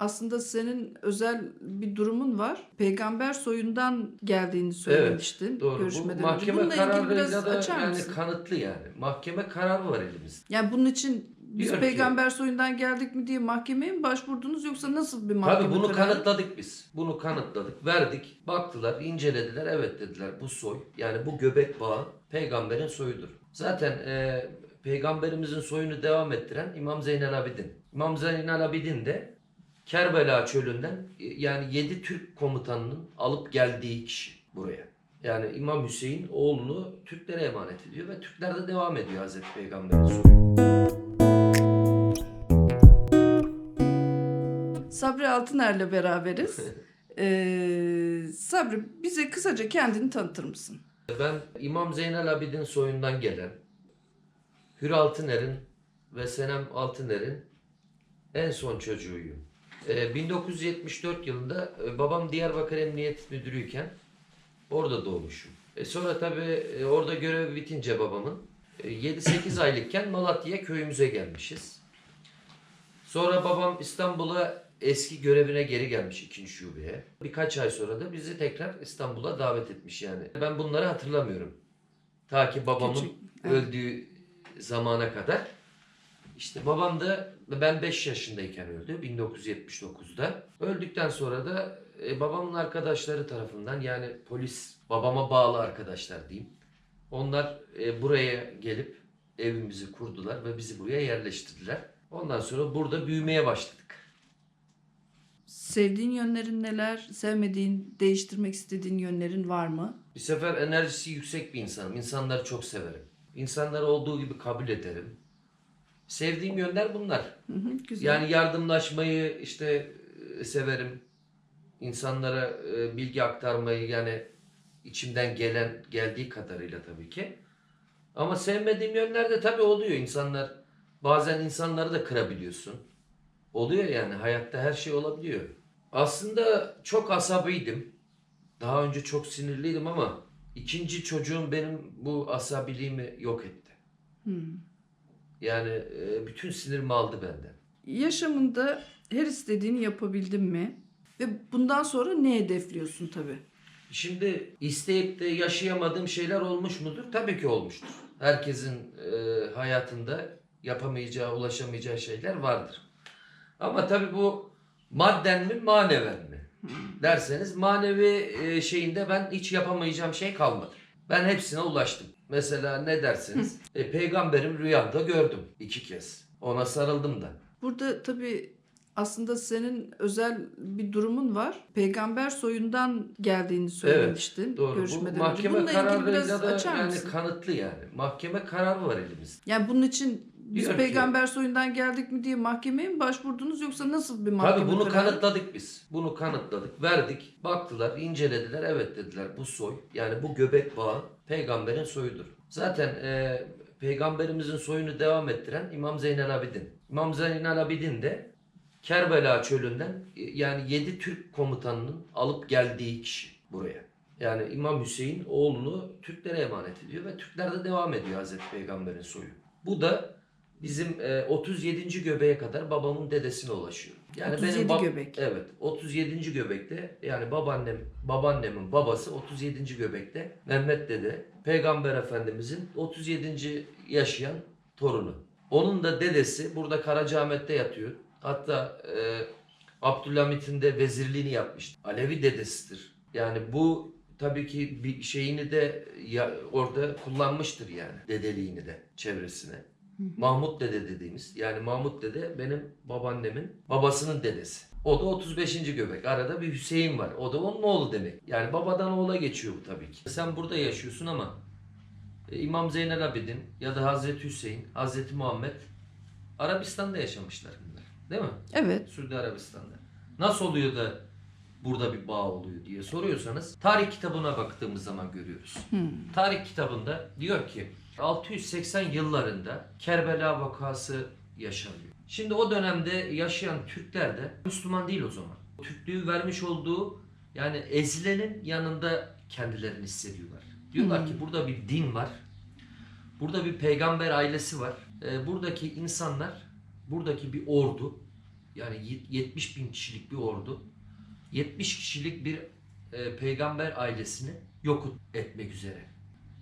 aslında senin özel bir durumun var. Peygamber soyundan geldiğini söylemiştin Doğru. Bu görüşmeden önce. mahkeme Bununla ilgili biraz da açar yani mısın? kanıtlı yani. Mahkeme kararı var elimizde. Yani bunun için biz Diyor ki- peygamber soyundan geldik mi diye mahkemeye mi başvurdunuz yoksa nasıl bir mahkeme Tabii bunu kararı? kanıtladık biz. Bunu kanıtladık. Verdik. Baktılar, incelediler. Evet dediler bu soy. Yani bu göbek bağı peygamberin soyudur. Zaten e, peygamberimizin soyunu devam ettiren İmam Zeynel Abidin. İmam Zeynel Abidin de Kerbela çölünden e, yani 7 Türk komutanının alıp geldiği kişi buraya. Yani İmam Hüseyin oğlunu Türklere emanet ediyor ve Türkler de devam ediyor Hazreti Peygamber'in soyu. Sabri Altıner'le beraberiz. Ee, Sabri bize kısaca kendini tanıtır mısın? Ben İmam Zeynel Abidin soyundan gelen Hür Altıner'in ve Senem Altıner'in en son çocuğuyum. Ee, 1974 yılında e, babam Diyarbakır Emniyet Müdürüyken orada doğmuşum. E, sonra tabii e, orada görev bitince babamın e, 7-8 aylıkken Malatya köyümüze gelmişiz. Sonra babam İstanbul'a eski görevine geri gelmiş ikinci şubeye. Birkaç ay sonra da bizi tekrar İstanbul'a davet etmiş yani. Ben bunları hatırlamıyorum. Ta ki babamın Küçük, evet. öldüğü zamana kadar. İşte babam da ben 5 yaşındayken öldü 1979'da. Öldükten sonra da e, babamın arkadaşları tarafından yani polis babama bağlı arkadaşlar diyeyim. Onlar e, buraya gelip evimizi kurdular ve bizi buraya yerleştirdiler. Ondan sonra burada büyümeye başladık. Sevdiğin yönlerin neler? Sevmediğin, değiştirmek istediğin yönlerin var mı? Bir sefer enerjisi yüksek bir insanım. İnsanları çok severim. İnsanları olduğu gibi kabul ederim. Sevdiğim yönler bunlar. Hı hı, güzel. Yani yardımlaşmayı işte e, severim. İnsanlara e, bilgi aktarmayı yani içimden gelen geldiği kadarıyla tabii ki. Ama sevmediğim yönler de tabii oluyor. İnsanlar bazen insanları da kırabiliyorsun. Oluyor yani hayatta her şey olabiliyor. Aslında çok asabiydim. Daha önce çok sinirliydim ama ikinci çocuğum benim bu asabiliğimi yok etti. Hı. Yani e, bütün sinirimi aldı benden. Yaşamında her istediğini yapabildin mi? Ve bundan sonra ne hedefliyorsun tabii? Şimdi isteyip de yaşayamadığım şeyler olmuş mudur? Tabii ki olmuştur. Herkesin e, hayatında yapamayacağı, ulaşamayacağı şeyler vardır. Ama tabii bu madden mi, maneven mi? Derseniz manevi e, şeyinde ben hiç yapamayacağım şey kalmadı. Ben hepsine ulaştım. Mesela ne derseniz e, peygamberim rüyamda gördüm iki kez. Ona sarıldım da. Burada tabii aslında senin özel bir durumun var. Peygamber soyundan geldiğini söylemiştin Doğru. Bu görüşmeden önce. mahkeme Bununla ilgili biraz kararıyla da açar yani mısın? kanıtlı yani. Mahkeme kararı var elimizde. Yani bunun için biz Diyor ki- peygamber soyundan geldik mi diye mahkemeye mi başvurdunuz yoksa nasıl bir mahkeme Tabii bunu kararı? kanıtladık biz. Bunu kanıtladık, verdik. Baktılar, incelediler. Evet dediler bu soy. Yani bu göbek bağı peygamberin soyudur. Zaten e, peygamberimizin soyunu devam ettiren İmam Zeynel Abidin. İmam Zeynel Abidin de Kerbela çölünden e, yani 7 Türk komutanının alıp geldiği kişi buraya. Yani İmam Hüseyin oğlunu Türklere emanet ediyor ve Türkler de devam ediyor Hazreti Peygamber'in soyu. Bu da bizim e, 37. göbeğe kadar babamın dedesine ulaşıyor. Yani 37 bab- göbek. Evet 37. göbekte yani babaannem babaannemin babası 37. göbekte Mehmet dede Peygamber Efendimizin 37. yaşayan torunu. Onun da dedesi burada Karacaahmet'te yatıyor. Hatta e, Abdülhamit'in de vezirliğini yapmıştı. Alevi dedesidir. Yani bu tabii ki bir şeyini de ya, orada kullanmıştır yani dedeliğini de çevresine. Mahmut dede dediğimiz yani Mahmut dede benim babaannemin babasının dedesi. O da 35. göbek. Arada bir Hüseyin var. O da onun oğlu demek. Yani babadan oğula geçiyor bu tabii ki. Sen burada yaşıyorsun ama e, İmam Zeynel Abidin ya da Hazreti Hüseyin, Hazreti Muhammed Arabistan'da yaşamışlar bunlar. Değil mi? Evet. Suudi Arabistan'da. Nasıl oluyor da burada bir bağ oluyor diye soruyorsanız tarih kitabına baktığımız zaman görüyoruz. Hmm. Tarih kitabında diyor ki 680 yıllarında Kerbela vakası yaşanıyor. Şimdi o dönemde yaşayan Türkler de Müslüman değil o zaman. Türklüğü vermiş olduğu yani ezilenin yanında kendilerini hissediyorlar. Diyorlar ki burada bir din var. Burada bir peygamber ailesi var. Ee, buradaki insanlar, buradaki bir ordu Yani yet- 70 bin kişilik bir ordu. 70 kişilik bir e, peygamber ailesini yok etmek üzere.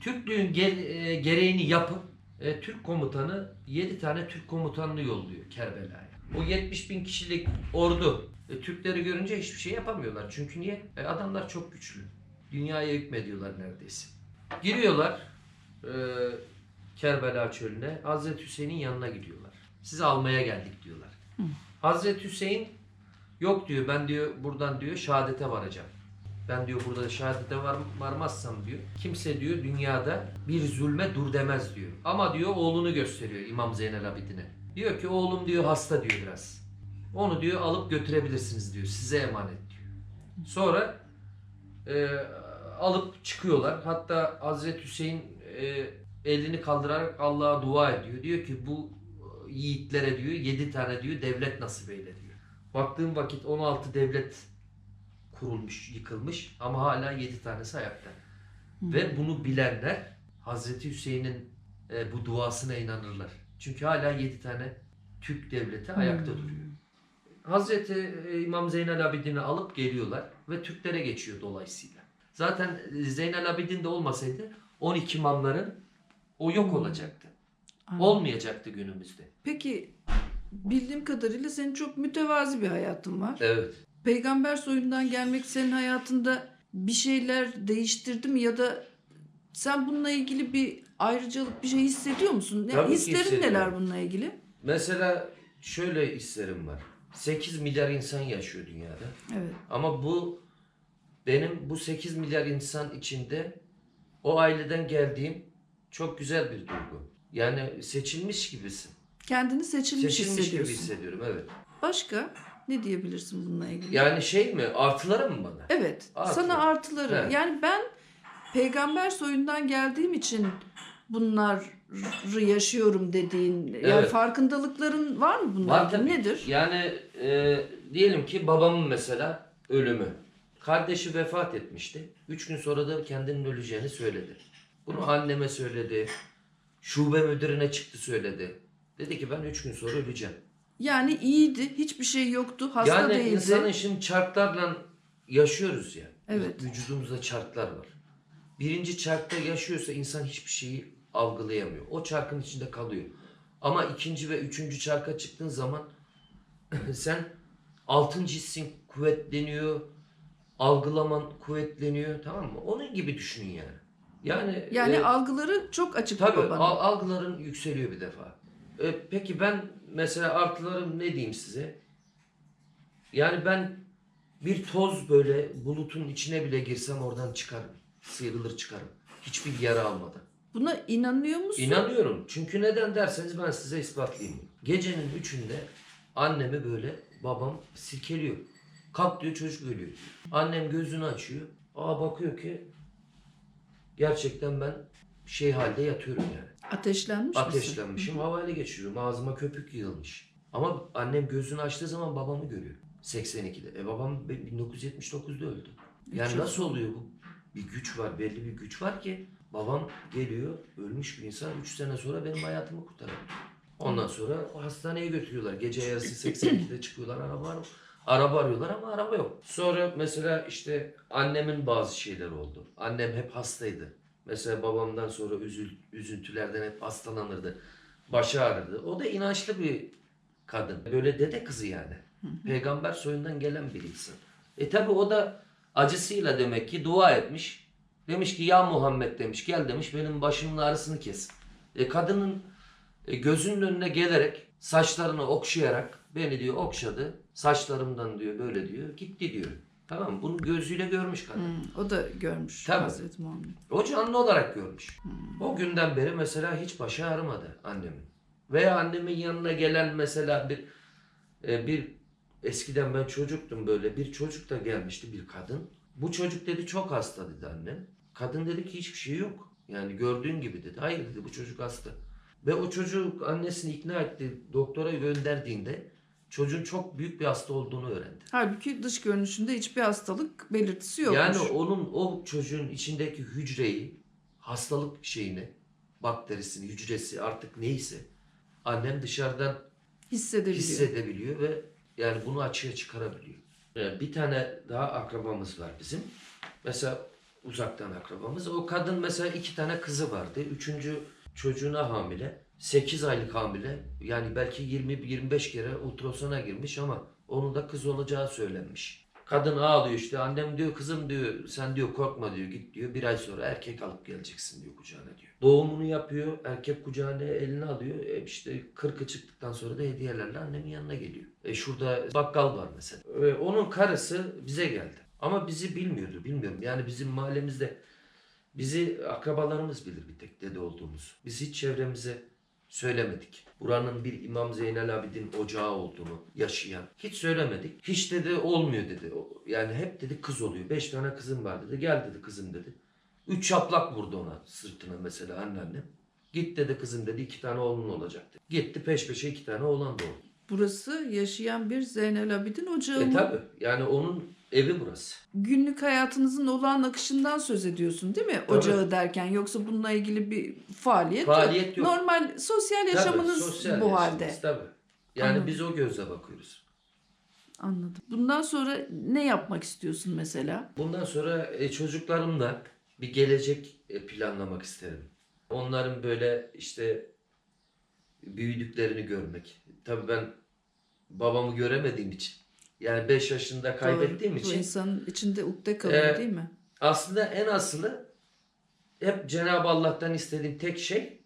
Türklüğün e, gereğini yapıp e, Türk komutanı 7 tane Türk komutanını yolluyor Kerbela'ya. O 70 bin kişilik ordu e, Türkleri görünce hiçbir şey yapamıyorlar. Çünkü niye? E, adamlar çok güçlü. Dünyaya hükmediyorlar neredeyse. Giriyorlar e, Kerbela çölüne. Hazreti Hüseyin'in yanına gidiyorlar. Sizi almaya geldik diyorlar. Hazreti Hüseyin yok diyor ben diyor buradan diyor şehadete varacağım. Ben diyor burada şehadete var, varmazsam diyor. Kimse diyor dünyada bir zulme dur demez diyor. Ama diyor oğlunu gösteriyor İmam Zeynel Abidin'e. Diyor ki oğlum diyor hasta diyor biraz. Onu diyor alıp götürebilirsiniz diyor. Size emanet diyor. Sonra e, alıp çıkıyorlar. Hatta Hazreti Hüseyin e, elini kaldırarak Allah'a dua ediyor. Diyor ki bu yiğitlere diyor 7 tane diyor devlet nasip eyle diyor. Baktığım vakit 16 devlet kurulmuş, yıkılmış ama hala 7 tanesi ayakta. Ve bunu bilenler Hazreti Hüseyin'in e, bu duasına inanırlar. Çünkü hala 7 tane Türk devleti ayakta duruyor. Hazreti e, İmam Zeynel Abidin'i alıp geliyorlar ve Türklere geçiyor dolayısıyla. Zaten e, Zeynel Abidin de olmasaydı 12 imamların o yok olacaktı. Anladım. Olmayacaktı günümüzde. Peki bildiğim kadarıyla senin çok mütevazi bir hayatın var. Evet. Peygamber soyundan gelmek senin hayatında bir şeyler değiştirdi mi ya da sen bununla ilgili bir ayrıcalık bir şey hissediyor musun? Ne, Tabii ki hislerin hissediyorum. neler bununla ilgili? Mesela şöyle hislerim var. 8 milyar insan yaşıyor dünyada. Evet. Ama bu benim bu 8 milyar insan içinde o aileden geldiğim çok güzel bir duygu. Yani seçilmiş gibisin. Kendini seçilmiş, Seçilmiş gibi hissediyorsun. hissediyorum evet. Başka ne diyebilirsin bununla ilgili? Yani şey mi artıları mı bana? Evet. Artı. Sana artıları. Evet. Yani ben peygamber soyundan geldiğim için bunları yaşıyorum dediğin yani Evet. farkındalıkların var mı bunlar? Var tabii. Nedir? Yani e, diyelim ki babamın mesela ölümü. Kardeşi vefat etmişti. Üç gün sonra da kendinin öleceğini söyledi. Bunu anneme söyledi. Şube müdürüne çıktı söyledi. Dedi ki ben üç gün sonra öleceğim. Yani iyiydi. Hiçbir şey yoktu. Hasta yani değildi. insanın şimdi çarklarla yaşıyoruz ya. Evet. Vücudumuzda çarklar var. Birinci çarkta yaşıyorsa insan hiçbir şeyi algılayamıyor. O çarkın içinde kalıyor. Ama ikinci ve üçüncü çarka çıktığın zaman sen altıncı hissin kuvvetleniyor. Algılaman kuvvetleniyor. Tamam mı? Onun gibi düşünün yani. Yani Yani e, algıları çok açık Tabii al- algıların yükseliyor bir defa. E, peki ben mesela artılarım ne diyeyim size? Yani ben bir toz böyle bulutun içine bile girsem oradan çıkarım. Sıyrılır çıkarım. Hiçbir yara almadan. Buna inanıyor musun? İnanıyorum. Çünkü neden derseniz ben size ispatlayayım. Gecenin üçünde annemi böyle babam silkeliyor. Kalk diyor çocuk ölüyor. Annem gözünü açıyor. Aa bakıyor ki gerçekten ben şey halde yatıyorum yani. Ateşlenmiş misin? Ateşlenmişim, havale geçiriyorum. Ağzıma köpük yığılmış. Ama annem gözünü açtığı zaman babamı görüyor. 82'de. E babam 1979'da öldü. Yani yıl nasıl oluyor bu? Bir güç var, belli bir güç var ki babam geliyor, ölmüş bir insan 3 sene sonra benim hayatımı kurtarıyor. Ondan sonra hastaneye götürüyorlar. Gece yarısı 82'de çıkıyorlar araba ar- Araba arıyorlar ama araba yok. Sonra mesela işte annemin bazı şeyleri oldu. Annem hep hastaydı. Mesela babamdan sonra üzül, üzüntülerden hep hastalanırdı. Başı ağrırdı. O da inançlı bir kadın. Böyle dede kızı yani. Peygamber soyundan gelen bir insan. E tabi o da acısıyla demek ki dua etmiş. Demiş ki ya Muhammed demiş gel demiş benim başımın ağrısını kes. E kadının e, gözünün önüne gelerek saçlarını okşayarak beni diyor okşadı. Saçlarımdan diyor böyle diyor gitti diyor. Tamam mı? Bunu gözüyle görmüş kadın. Hı, o da görmüş Tabii. Hazreti Muhammed. O canlı olarak görmüş. O günden beri mesela hiç başı ağrımadı annemin. Veya annemin yanına gelen mesela bir e, bir eskiden ben çocuktum böyle bir çocuk da gelmişti bir kadın. Bu çocuk dedi çok hasta dedi annem. Kadın dedi ki hiçbir şey yok. Yani gördüğün gibi dedi. Hayır dedi bu çocuk hasta. Ve o çocuk annesini ikna etti. Doktora gönderdiğinde çocuğun çok büyük bir hasta olduğunu öğrendi. Halbuki dış görünüşünde hiçbir hastalık belirtisi yokmuş. Yani onun o çocuğun içindeki hücreyi, hastalık şeyini, bakterisini, hücresi artık neyse annem dışarıdan hissedebiliyor. hissedebiliyor ve Yani bunu açığa çıkarabiliyor. Ee, bir tane daha akrabamız var bizim. Mesela uzaktan akrabamız. O kadın mesela iki tane kızı vardı. Üçüncü çocuğuna hamile. 8 aylık hamile. Yani belki 20-25 kere ultrasona girmiş ama onun da kız olacağı söylenmiş. Kadın ağlıyor işte annem diyor kızım diyor sen diyor korkma diyor git diyor bir ay sonra erkek alıp geleceksin diyor kucağına diyor. Doğumunu yapıyor erkek kucağına eline alıyor e işte kırkı çıktıktan sonra da hediyelerle annemin yanına geliyor. E şurada bakkal var mesela. E, onun karısı bize geldi ama bizi bilmiyordu bilmiyorum yani bizim mahallemizde bizi akrabalarımız bilir bir tek dede olduğumuzu. Biz hiç çevremize söylemedik. Buranın bir İmam Zeynel Abidin ocağı olduğunu yaşayan. Hiç söylemedik. Hiç dedi olmuyor dedi. Yani hep dedi kız oluyor. Beş tane kızım var dedi. Gel dedi kızım dedi. Üç şaplak vurdu ona sırtına mesela anneannem. Git dedi kızım dedi iki tane oğlun olacak dedi. Gitti peş peşe iki tane oğlan doğdu. Burası yaşayan bir Zeynel Abidin ocağı E mı? tabi yani onun evi burası. Günlük hayatınızın olağan akışından söz ediyorsun değil mi? Ocağı derken yoksa bununla ilgili bir faaliyet, Faaliyet yok. Normal sosyal Tabii, yaşamınız sosyal bu yaşamımız, halde. Tabii. Yani Anladım. biz o gözle bakıyoruz. Anladım. Bundan sonra ne yapmak istiyorsun mesela? Bundan sonra e, çocuklarımla bir gelecek e, planlamak isterim. Onların böyle işte büyüdüklerini görmek. Tabii ben babamı göremediğim için yani 5 yaşında kaybettiğim Doğru. Bu için insanın içinde ukde kalıyor Ee, değil mi? aslında en asılı hep Cenab-ı Allah'tan istediğim tek şey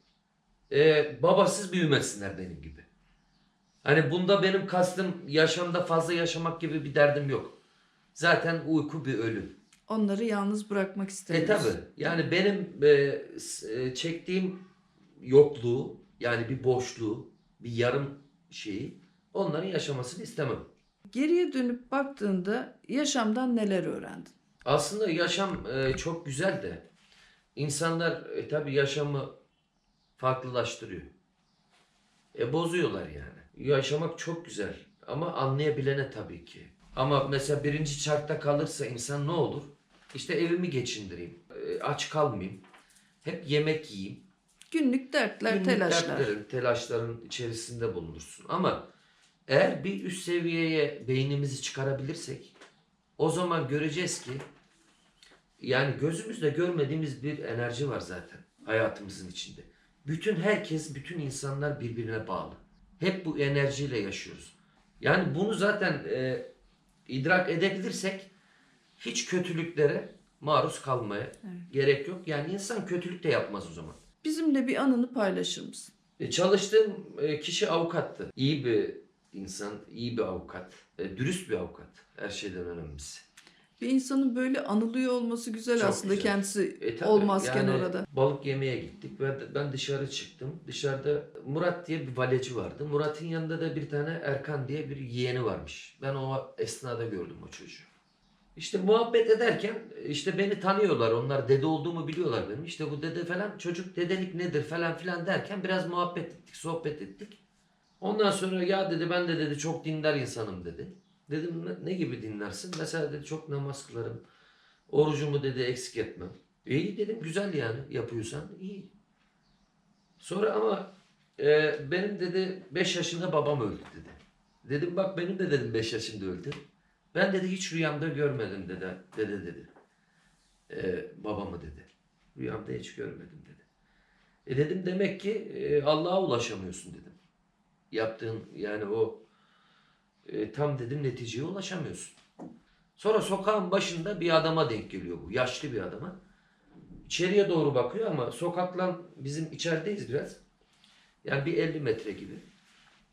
e, babasız büyümesinler benim gibi. Hani bunda benim kastım yaşamda fazla yaşamak gibi bir derdim yok. Zaten uyku bir ölüm. Onları yalnız bırakmak E istemiyorsun. tabi. Yani benim e, e, çektiğim yokluğu yani bir boşluğu, bir yarım şeyi onların yaşamasını istemem. Geriye dönüp baktığında yaşamdan neler öğrendin? Aslında yaşam e, çok güzel de insanlar e, tabi yaşamı farklılaştırıyor. E bozuyorlar yani. Yaşamak çok güzel ama anlayabilene tabii ki. Ama mesela birinci çarkta kalırsa insan ne olur? İşte evimi geçindireyim, e, aç kalmayayım, hep yemek yiyeyim. Günlük dertler, Günlük telaşlar. dertlerin, telaşların içerisinde bulunursun. Ama eğer bir üst seviyeye beynimizi çıkarabilirsek o zaman göreceğiz ki yani gözümüzle görmediğimiz bir enerji var zaten hayatımızın içinde. Bütün herkes, bütün insanlar birbirine bağlı. Hep bu enerjiyle yaşıyoruz. Yani bunu zaten e, idrak edebilirsek hiç kötülüklere maruz kalmaya gerek yok. Yani insan kötülük de yapmaz o zaman. Bizimle bir anını paylaşır mısın? E, Çalıştığım e, kişi avukattı. İyi bir insan, iyi bir avukat. E, Dürüst bir avukat. Her şeyden önemlisi. Bir insanın böyle anılıyor olması güzel Çok aslında güzel. kendisi E, tabii, olmazken yani orada. Balık yemeye gittik. Ben, ben dışarı çıktım. Dışarıda Murat diye bir valeci vardı. Murat'ın yanında da bir tane Erkan diye bir yeğeni varmış. Ben o esnada gördüm o çocuğu. İşte muhabbet ederken işte beni tanıyorlar. Onlar dede olduğumu biliyorlar benim. İşte bu dede falan çocuk dedelik nedir falan filan derken biraz muhabbet ettik, sohbet ettik. Ondan sonra ya dedi ben de dedi çok dindar insanım dedi. Dedim "Ne- gibi dinlersin? Mesela dedi çok namaz kılarım. Orucumu dedi eksik etmem. İyi dedim güzel yani yapıyorsan iyi. Sonra ama e, benim dedi 5 yaşında babam öldü dedi. Dedim bak benim de dedim 5 yaşında öldü. Ben dedi hiç rüyamda görmedim dede, dede dedi. E, babamı dedi. Rüyamda hiç görmedim dedi. E dedim demek ki e, Allah'a ulaşamıyorsun dedim. Yaptığın yani o e, tam dedim neticeye ulaşamıyorsun. Sonra sokağın başında bir adama denk geliyor bu. Yaşlı bir adama. İçeriye doğru bakıyor ama sokakla bizim içerideyiz biraz. Yani bir 50 metre gibi.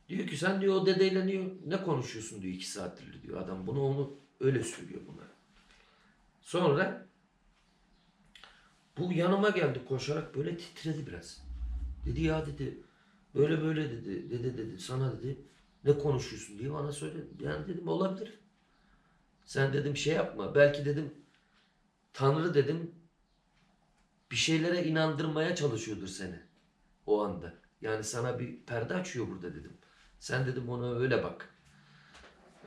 Diyor ki sen diyor o dedeyle diyor ne konuşuyorsun diyor iki saattir diyor adam. Bunu onu öyle söylüyor buna. Sonra bu yanıma geldi koşarak böyle titredi biraz. Dedi ya dedi böyle böyle dedi dede dedi sana dedi ne konuşuyorsun diye bana söyledi. Yani dedim olabilir. Sen dedim şey yapma. Belki dedim Tanrı dedim bir şeylere inandırmaya çalışıyordur seni o anda. Yani sana bir perde açıyor burada dedim. Sen dedim ona öyle bak.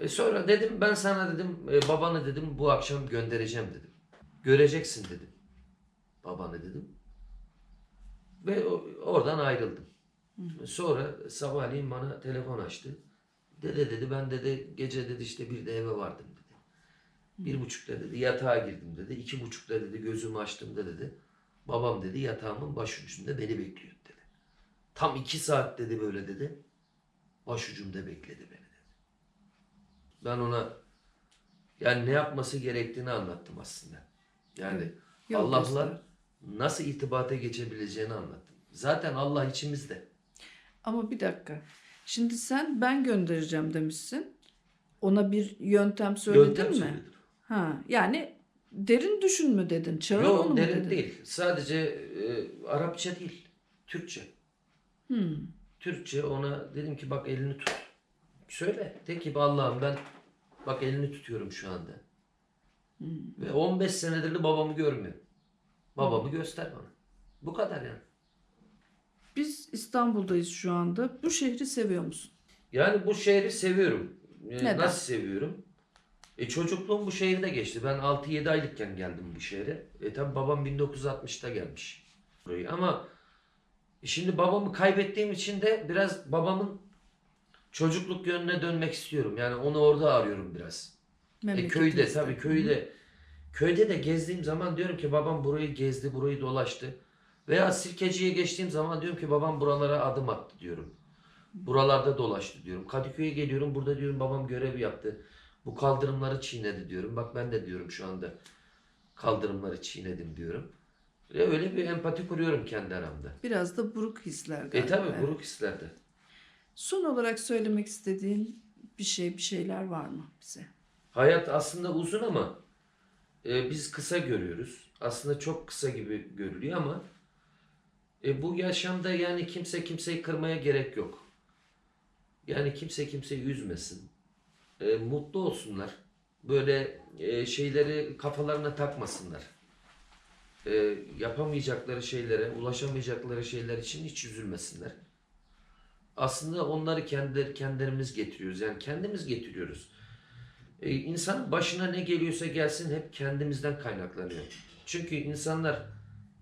E sonra dedim ben sana dedim e, babanı dedim bu akşam göndereceğim dedim. Göreceksin dedim. Babanı dedim. Ve oradan ayrıldım. Sonra sabahleyin bana telefon açtı. Dede dedi ben dedi gece dedi işte bir de eve vardım dedi. Bir buçukta dedi yatağa girdim dedi. İki buçukta dedi gözümü açtığımda dedi. Babam dedi yatağımın başucunda beni bekliyor dedi. Tam iki saat dedi böyle dedi. Başucumda bekledi beni dedi. Ben ona yani ne yapması gerektiğini anlattım aslında. Yani Allah'la nasıl irtibata geçebileceğini anlattım. Zaten Allah içimizde. Ama bir dakika. Şimdi sen ben göndereceğim demişsin. Ona bir yöntem söyledin Yöntem mi? söyledim. Ha, yani derin düşün mü dedin? Çağır onu Yok mu derin dedin? değil. Sadece e, Arapça değil. Türkçe. Hmm. Türkçe ona dedim ki bak elini tut. Söyle. De ki Allah'ım ben bak elini tutuyorum şu anda. Ve 15 senedir de babamı görmüyorum. Babamı göster bana. Bu kadar yani. Biz İstanbul'dayız şu anda. Bu şehri seviyor musun? Yani bu şehri seviyorum. Ee, Neden? Nasıl seviyorum? E çocukluğum bu şehirde geçti. Ben 6-7 aylıkken geldim bu şehre. E tabi babam 1960'ta gelmiş burayı. Ama şimdi babamı kaybettiğim için de biraz babamın çocukluk yönüne dönmek istiyorum. Yani onu orada arıyorum biraz. E köyde tabii köyde. Köyde de gezdiğim zaman diyorum ki babam burayı gezdi, burayı dolaştı. Veya Sirkeci'ye geçtiğim zaman diyorum ki babam buralara adım attı diyorum. Buralarda dolaştı diyorum. Kadıköy'e geliyorum burada diyorum babam görev yaptı. Bu kaldırımları çiğnedi diyorum. Bak ben de diyorum şu anda kaldırımları çiğnedim diyorum. Ve öyle bir empati kuruyorum kendi aramda. Biraz da buruk hisler galiba. E tabi buruk hislerde. Son olarak söylemek istediğin bir şey, bir şeyler var mı bize? Hayat aslında uzun ama e, biz kısa görüyoruz. Aslında çok kısa gibi görülüyor ama e, bu yaşamda yani kimse kimseyi kırmaya gerek yok. Yani kimse kimseyi üzmesin. E, mutlu olsunlar. Böyle e, şeyleri kafalarına takmasınlar. E, yapamayacakları şeylere, ulaşamayacakları şeyler için hiç üzülmesinler. Aslında onları kendileri, kendilerimiz getiriyoruz. Yani kendimiz getiriyoruz. E, insanın başına ne geliyorsa gelsin hep kendimizden kaynaklanıyor. Çünkü insanlar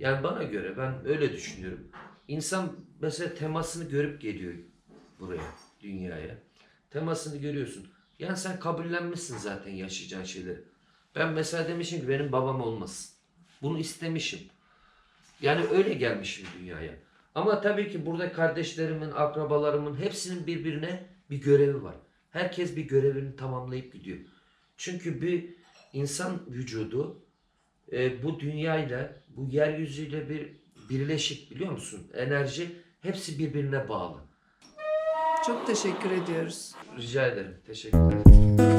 yani bana göre ben öyle düşünüyorum. İnsan mesela temasını görüp geliyor buraya, dünyaya. Temasını görüyorsun. Yani sen kabullenmişsin zaten yaşayacağın şeyleri. Ben mesela demişim ki benim babam olmasın. Bunu istemişim. Yani öyle gelmişim dünyaya. Ama tabii ki burada kardeşlerimin, akrabalarımın hepsinin birbirine bir görevi var. Herkes bir görevini tamamlayıp gidiyor. Çünkü bir insan vücudu e, bu dünyayla, bu yeryüzüyle bir birleşik biliyor musun? Enerji hepsi birbirine bağlı. Çok teşekkür ediyoruz. Rica ederim. Teşekkürler.